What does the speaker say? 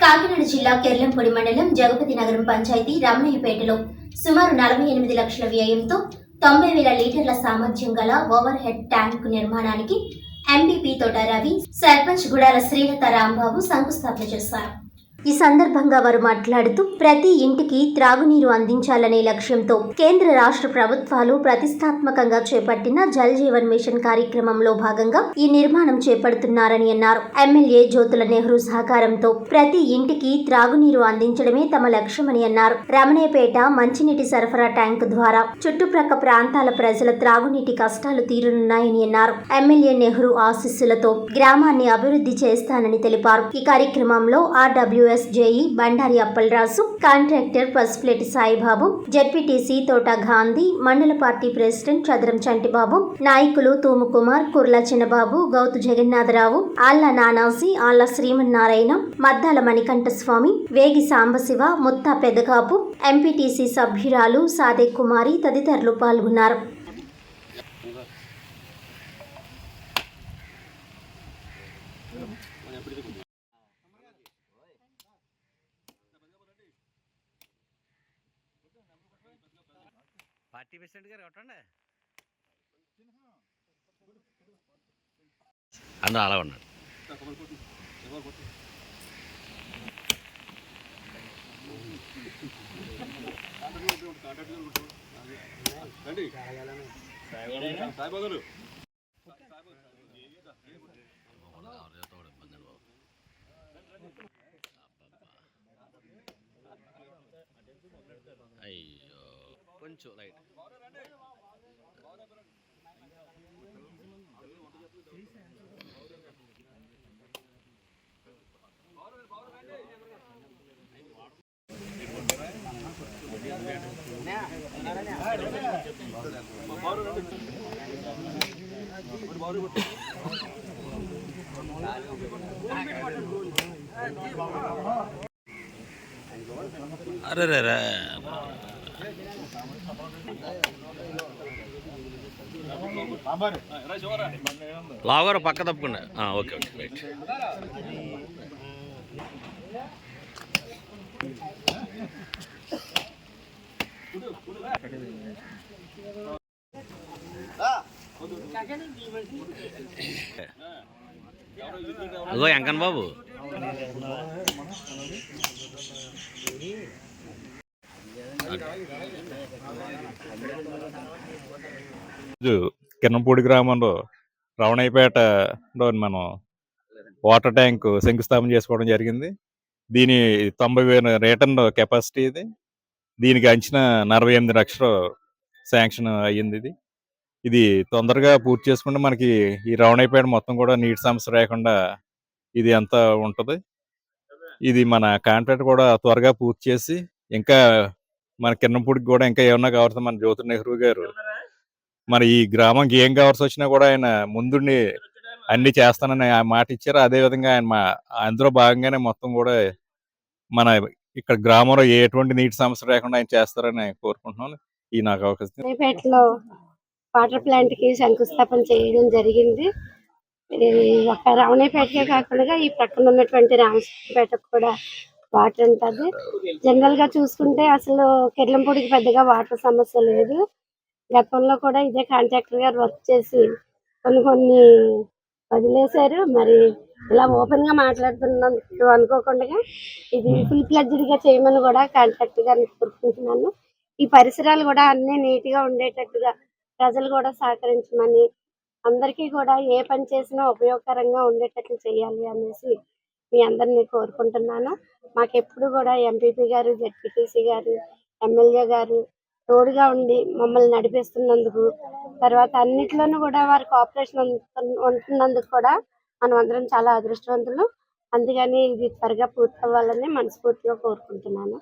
కాకినాడ జిల్లా కెర్లంపూడి మండలం జగపతి నగరం పంచాయతీ రామయ్యపేటలో సుమారు నలభై ఎనిమిది లక్షల వ్యయంతో తొంభై వేల లీటర్ల సామర్థ్యం గల ఓవర్ హెడ్ ట్యాంక్ నిర్మాణానికి ఎంపీపీ తోట రవి సర్పంచ్ గుడాల శ్రీలత రాంబాబు శంకుస్థాపన చేశారు. ఈ సందర్భంగా వారు మాట్లాడుతూ ప్రతి ఇంటికి త్రాగునీరు అందించాలనే లక్ష్యంతో కేంద్ర రాష్ట్ర ప్రభుత్వాలు ప్రతిష్టాత్మకంగా చేపట్టిన జల్ జీవన్ మిషన్ కార్యక్రమంలో భాగంగా ఈ నిర్మాణం చేపడుతున్నారని అన్నారు. ఎమ్మెల్యే జ్యోతుల నెహ్రూ సహకారంతో ప్రతి ఇంటికి త్రాగునీరు అందించడమే తమ లక్ష్యమని అన్నారు. రమణేపేట మంచినీటి సరఫరా ట్యాంక్ ద్వారా చుట్టుప్రక్క ప్రాంతాల ప్రజల త్రాగునీటి కష్టాలు తీరునున్నాయని అన్నారు. ఎమ్మెల్యే నెహ్రూ ఆశీస్సులతో గ్రామాన్ని అభివృద్ధి చేస్తానని తెలిపారు. ఈ కార్యక్రమంలో RW JE Bandari Appalaraju contractor Pasupuleti Saibabu ZPTC Thota Gandhi మండల పార్టీ ప్రెసిడెంట్ చదరం చంటిబాబు నాయకులు తూము కుమార్ కుర్ల చిన్నబాబు గౌతు జగన్నాథరావు ఆళ్ళ నానాసి ఆళ్ళ శ్రీమన్నారాయణ మద్దాల మణికంఠస్వామి వేగి సాంబశివ ముత్తా పెదకాపు ఎంపీటీసీ సభ్యురాలు సాదే కుమారి తదితరులు పాల్గొన్నారు. పార్టీ ప్రెసిడెంట్ గారు కొట్టండి. అందరూ అలా ఉన్నాడు సాయిబాబు ఎవరితో కూడా ఇబ్బంది లేదు బాబు. అయ్యో కొంచెం లైట్. అరే రే లావుగారు పక్క తప్పకుండా ఓకే ఓకే రైట్ అదో ఎంకన్ బాబు. రోజు కిరణపూడి గ్రామంలో రవణయ్యపేటలో మనం వాటర్ ట్యాంక్ శంకుస్థాపన చేసుకోవడం జరిగింది. దీని తొంభై వేల రిటర్న్ కెపాసిటీ ఇది. దీనికి అంచిన నలభై ఎనిమిది లక్షలు శాంక్షన్ అయ్యింది ఇది. ఇది తొందరగా పూర్తి చేసుకుంటే మనకి ఈ రవణయ్యపేట మొత్తం కూడా నీటి సమస్య లేకుండా ఇది అంతా ఉంటుంది? ఇది మన కాంట్రాక్ట్ కూడా త్వరగా పూర్తి చేసి ఇంకా మన కిరణపూడికి కూడా ఇంకా ఏమన్నా కావాల్సిన మన జ్యోతి నెహ్రూ గారు మరి ఈ గ్రామంకి ఏం కావాల్సి వచ్చినా కూడా ఆయన ముందుండి అన్ని చేస్తానని ఆ మాట ఇచ్చారు. అదే విధంగా ఆయన మా అందులో భాగంగానే మొత్తం కూడా మన ఇక్కడ గ్రామంలో ఎటువంటి నీటి సమస్య లేకుండా ఆయన చేస్తారని కోరుకుంటున్నాను. ఈ నాకు అవకాశం రామయ్యపేటలో వాటర్ ప్లాంట్కి శంకుస్థాపన చేయడం జరిగింది. ఒక రావణపేటకే కాకుండా ఈ పక్కన ఉన్నటువంటి రామపేటకు కూడా వాటర్ ఉంటుంది జనరల్గా చూసుకుంటే అసలు కిర్లంపూడికి పెద్దగా వాటర్ సమస్య లేదు. గతంలో కూడా ఇదే కాంట్రాక్టర్ గారు వర్క్ చేసి కొన్ని కొన్ని వదిలేశారు. మరి ఇలా ఓపెన్గా మాట్లాడుతున్నందుకు అనుకోకుండా ఇది ఫుల్ ఫ్లెడ్జ్డ్గా చేయమని కూడా కాంట్రాక్టర్ గారిని కోరుకుంటున్నాను. ఈ పరిసరాలు కూడా అన్ని నీట్గా ఉండేటట్టుగా ప్రజలు కూడా సహకరించమని అందరికీ కూడా ఏ పని చేసినా ఉపయోగకరంగా ఉండేటట్లు చేయాలి అనేసి మీ అందరినీ కోరుకుంటున్నాను. మాకు ఎప్పుడు కూడా ఎంపీపీ గారు జెడ్పీటీసీ గారు ఎమ్మెల్యే గారు తోడుగా ఉండి మమ్మల్ని నడిపిస్తున్నందుకు తర్వాత అన్నిట్లోనూ కూడా వారి కోఆపరేషన్ ఉంటున్నందుకు కూడా మనం అందరం చాలా అదృష్టవంతులు. అందుకని ఇది త్వరగా పూర్తి అవ్వాలని మనస్ఫూర్తిగా కోరుకుంటున్నాను.